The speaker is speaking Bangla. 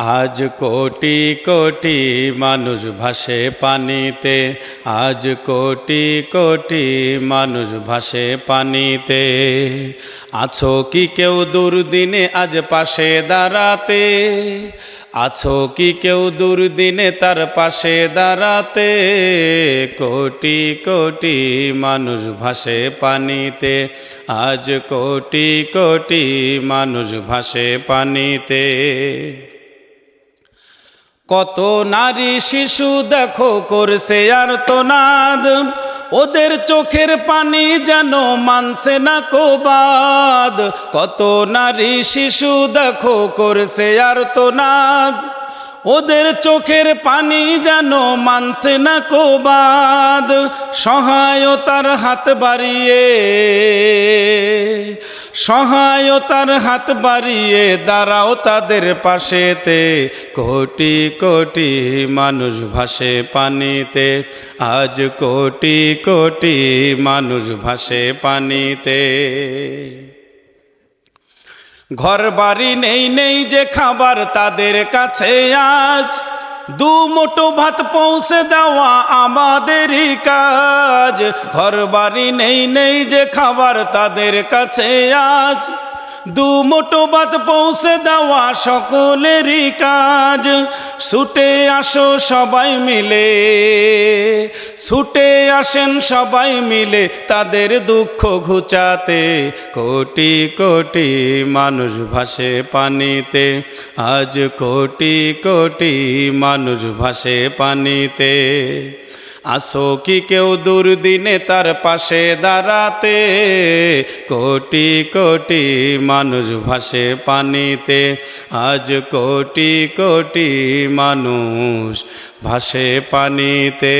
আজ কোটি কোটি মানুষ ভাসে পানিতে, আজ কোটি কোটি মানুষ ভাসে পানিতে। আছো কি কেউ দুর্দিনে আজ পাশে দাঁড়াতে? আছো কি কেউ দুর্দিনে তার পাশে দাঁড়াতে? কোটি কোটি মানুষ ভাসে পানিতে, আজ কোটি কোটি মানুষ ভাসে পানিতে। কত নারী শিশু দেখো করছে আর তোনাদ ওদের চোখের পানি যেন মানছে না কোবাদ কত নারী শিশু দেখো করছে আর তোনাদ ওদের চোখের পানি যেন মানছে না কোবাদ সহায়তার হাত বাড়িয়ে সহায়তার হাত বাড়িয়ে দাঁড়াও তাদের পাশেতে। কোটি কোটি মানুষ ভাসে পানিতে। আজ কোটি কোটি মানুষ ভাসে পানিতে। ঘর বাড়ি নেই নেই যে খাবার তাদের কাছে আজ। দু মোটো ভাত পৌঁছে দেওয়া আমাদেরই কাজ। ঘর বাড়ি নেই নেই যে খাবার তাদের কাছে আজ। দু মোটো ভাত পৌঁছে দেওয়া সকলেরই কাজ। ছুটে আসো সবাই মিলে। ছুটে আসেন সবাই মিলে তাদের দুঃখ ঘুচাতে। কোটি কোটি মানুষ ভাসে পানিতে। আজ কোটি কোটি মানুষ ভাসে পানিতে। আসো কি কেউ দুর্দিনে তার পাশে দাঁড়াতে? কোটি কোটি মানুষ ভাসে পানিতে। আজ কোটি কোটি মানুষ ভাসে পানিতে।